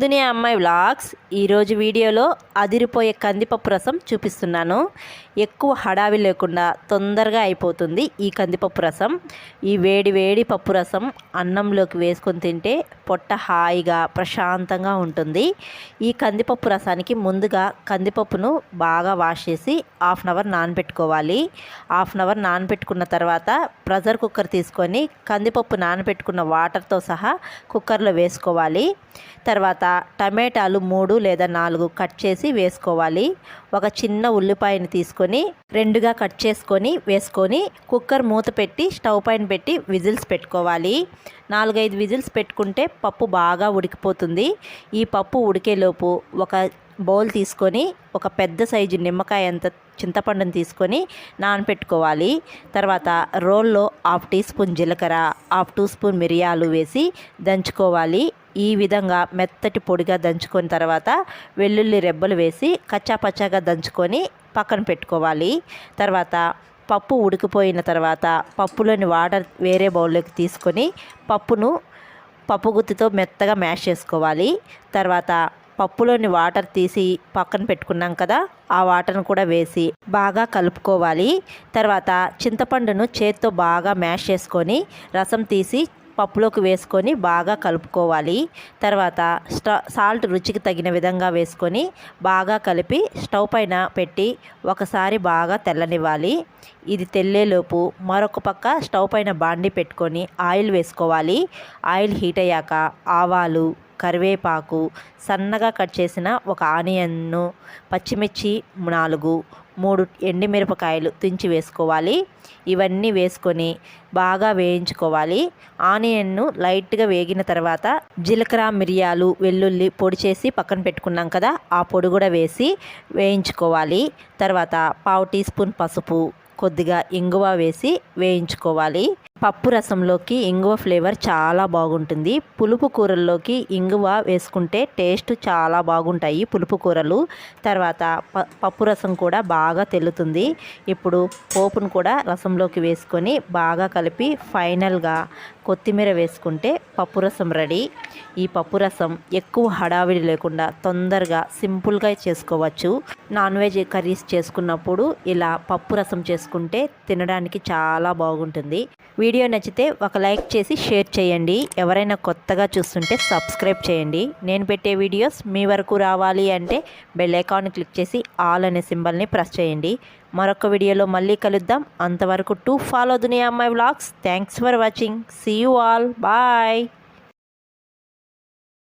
దునియా అమ్మాయి వ్లాగ్స్. ఈరోజు వీడియోలో అదిరిపోయే కందిపప్పు రసం చూపిస్తున్నాను. ఎక్కువ హడావి లేకుండా తొందరగా అయిపోతుంది ఈ కందిపప్పు రసం. ఈ వేడి వేడి పప్పు రసం అన్నంలోకి వేసుకొని తింటే పొట్ట హాయిగా ప్రశాంతంగా ఉంటుంది. ఈ కందిపప్పు రసానికి ముందుగా కందిపప్పును బాగా వాష్ చేసి హాఫ్ అన్ అవర్ నానబెట్టుకోవాలి. హాఫ్ అన్ అవర్ నానబెట్టుకున్న తర్వాత ప్రెషర్ కుక్కర్ తీసుకొని కందిపప్పు నానబెట్టుకున్న వాటర్తో సహా కుక్కర్లో వేసుకోవాలి. తర్వాత టమాటాలు మూడు లేదా నాలుగు కట్ చేసి వేసుకోవాలి. ఒక చిన్న ఉల్లిపాయని తీసుకొని రెండుగా కట్ చేసుకొని వేసుకొని కుక్కర్ మూత పెట్టి స్టవ్ పైన పెట్టి విజిల్స్ పెట్టుకోవాలి. నాలుగైదు విజిల్స్ పెట్టుకుంటే పప్పు బాగా ఉడికిపోతుంది. ఈ పప్పు ఉడికేలోపు ఒక బౌల్ తీసుకొని ఒక పెద్ద సైజు నిమ్మకాయ అంత చింతపండును తీసుకొని నానపెట్టుకోవాలి. తర్వాత రోల్లో హాఫ్ టీ స్పూన్ జీలకర్ర హాఫ్ టీ స్పూన్ మిరియాలు వేసి దంచుకోవాలి. ఈ విధంగా మెత్తటి పొడిగా దంచుకున్న తర్వాత వెల్లుల్లి రెబ్బలు వేసి కచ్చాపచ్చాగా దంచుకొని పక్కన పెట్టుకోవాలి. తర్వాత పప్పు ఉడికిపోయిన తర్వాత పప్పులోని వాటర్ వేరే బౌల్లోకి తీసుకొని పప్పును పప్పు గుత్తితో మెత్తగా మ్యాష్ చేసుకోవాలి. తర్వాత పప్పులోని వాటర్ తీసి పక్కన పెట్టుకున్నాం కదా ఆ వాటర్ను కూడా వేసి బాగా కలుపుకోవాలి. తర్వాత చింతపండును చేత్తో బాగా మ్యాష్ చేసుకొని రసం తీసి పప్పులోకి వేసుకొని బాగా కలుపుకోవాలి. తర్వాత స్ట సాల్ట్ రుచికి తగిన విధంగా వేసుకొని బాగా కలిపి స్టవ్ పైన పెట్టి ఒకసారి బాగా తెల్లనివ్వాలి. ఇది తెల్లేలోపు మరొక పక్క స్టవ్ పైన బాండి పెట్టుకొని ఆయిల్ వేసుకోవాలి. ఆయిల్ హీట్ అయ్యాక ఆవాలు కరివేపాకు సన్నగా కట్ చేసిన ఒక ఆనియన్ను పచ్చిమిర్చి నాలుగు మూడు ఎండిమిరపకాయలు తుంచి వేసుకోవాలి. ఇవన్నీ వేసుకొని బాగా వేయించుకోవాలి. ఆనియన్ను లైట్గా వేగిన తర్వాత జీలకర్ర మిరియాలు వెల్లుల్లి పొడి చేసి పక్కన పెట్టుకున్నాం కదా ఆ పొడి కూడా వేసి వేయించుకోవాలి. తర్వాత పావు టీ స్పూన్ పసుపు కొద్దిగా ఇంగువ వేసి వేయించుకోవాలి. పప్పు రసంలోకి ఇంగువ ఫ్లేవర్ చాలా బాగుంటుంది. పులుపు కూరల్లోకి ఇంగువ వేసుకుంటే టేస్ట్ చాలా బాగుంటాయి పులుపు కూరలు. తర్వాత ప పప్పు రసం కూడా బాగా తెలుతుంది. ఇప్పుడు పోపును కూడా రసంలోకి వేసుకొని బాగా కలిపి ఫైనల్గా కొత్తిమీర వేసుకుంటే పప్పు రసం రెడీ. ఈ పప్పు రసం ఎక్కువ హడావిడి లేకుండా తొందరగా సింపుల్గా చేసుకోవచ్చు. నాన్ వెజ్ కర్రీస్ చేసుకున్నప్పుడు ఇలా పప్పు రసం చేసుకుంటే తినడానికి చాలా బాగుంటుంది. వీడియో నచ్చితే ఒక లైక్ చేసి షేర్ చేయండి. ఎవరైనా కొత్తగా చూస్తుంటే సబ్స్క్రైబ్ చేయండి. నేను పెట్టే వీడియోస్ మీ వరకు రావాలి అంటే బెల్ ఐకాన్ క్లిక్ చేసి ఆల్ అనే సింబల్ని ప్రెస్ చేయండి. మరొక వీడియోలో మళ్ళీ కలుద్దాం. అంతవరకు టూ ఫాలో దునియా అమ్మాయి vlogs. Thanks for watching. See you all bye